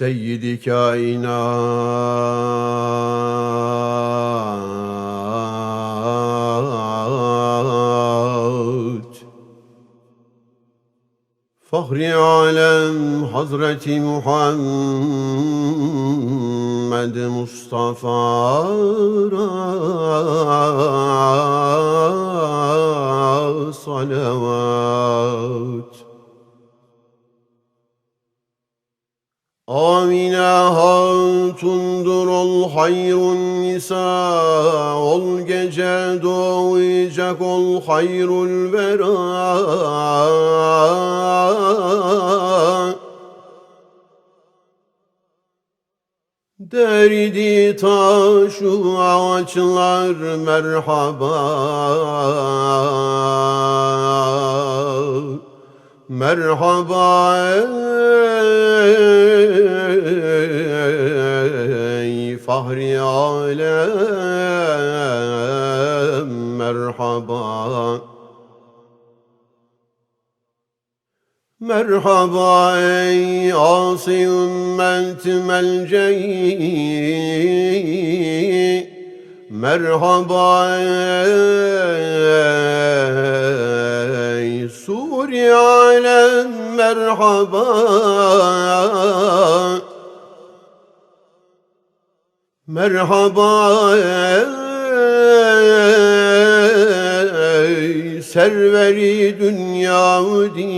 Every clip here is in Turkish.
Seyyidi kainat. Fahri alem Hazreti Muhammed Mustafa salavat Amine hatundur ol hayrun nisa Ol gece doğacak ol Derdi taşu ağaçlar merhaba. Merhaba ey fahri alem merhaba. Merhaba ey asi ümmet melceği Merhaba ey Suri alem merhaba. Merhaba ey serveri dünya din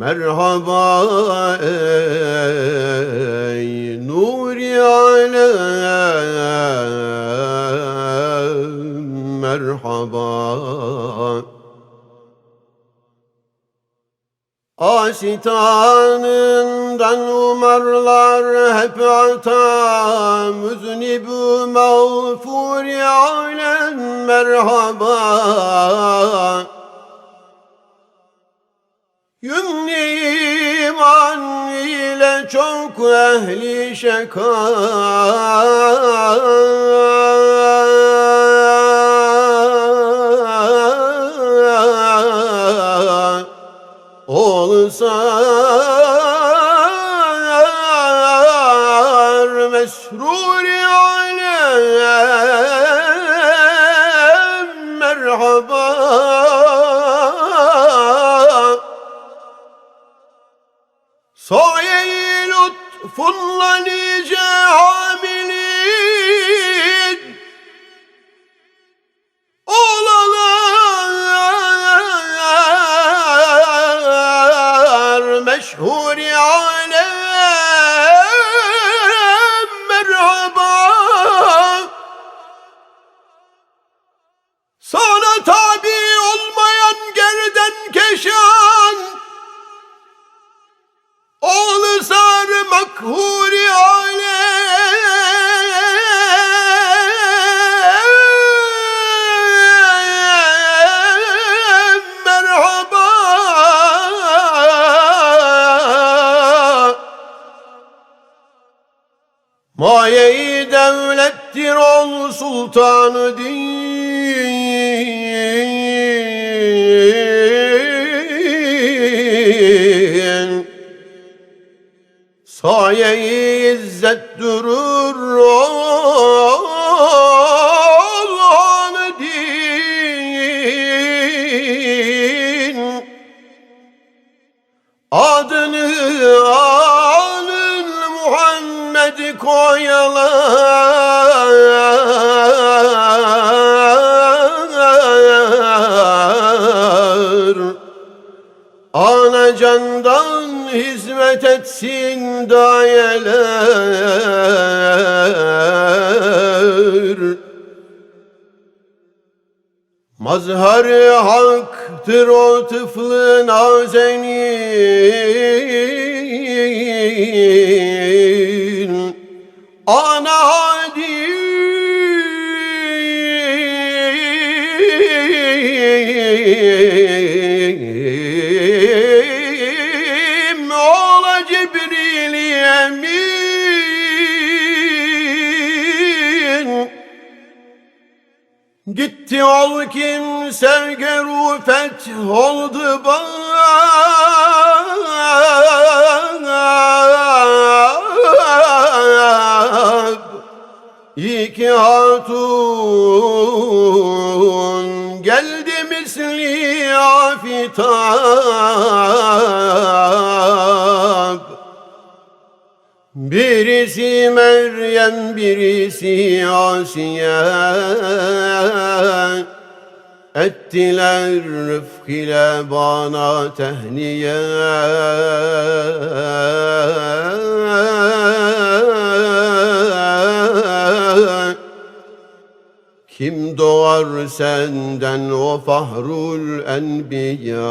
Merhaba ey Asitanından umarlar hep ata Müznibü mağfuri alem merhaba. Yümni iman ile çok ehli şeka Mesruri alem merhaba. Saye-i lütfunla nice Maye-i devlettir ol sultanı din. Saye-i hizmet etsin dayeler. Mazhar haktır o tıflı nazenin Ana hadim Gitti ol kimse geru feth oldu bak İki hatun geldi misli afitab Birisi Meryem, birisi Asiye. Ettiler rıfk ile bana tehniye. Kim doğar senden o fahrul enbiya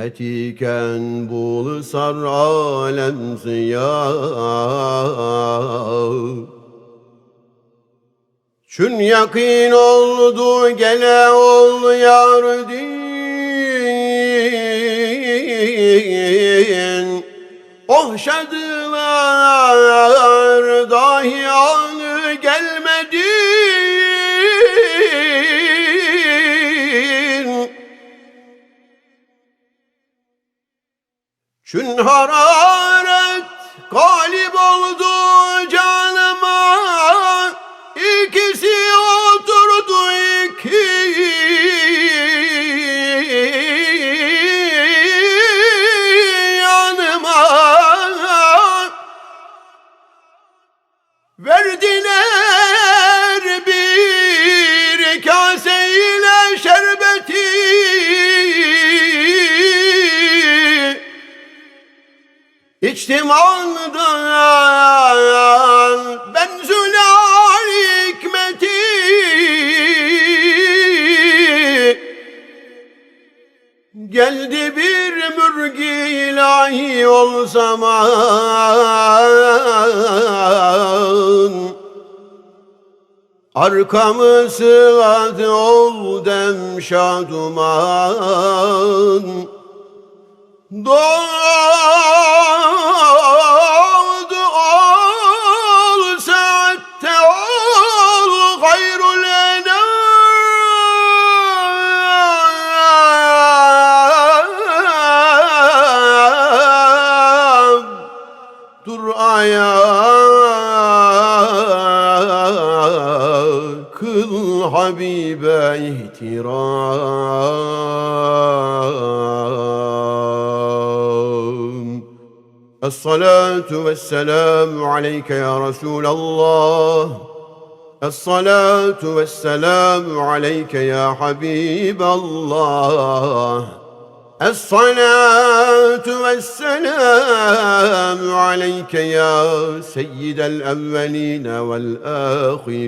Zulmetiken bulsar alem ziya Çün yakin oldu gele ol yar din. Ohşadılar dahi anı hararet galip oldu canıma. İkisi Ondan ben zülal hikmeti. Geldi bir mürgi ilahi ol zaman. Arkamı sığadı ol dem Doğdu الصلاة والسلام عليك يا رسول الله. الصلاة والسلام عليك يا حبيب الله. الصلاة والسلام عليك يا سيد الأولين والآخرين.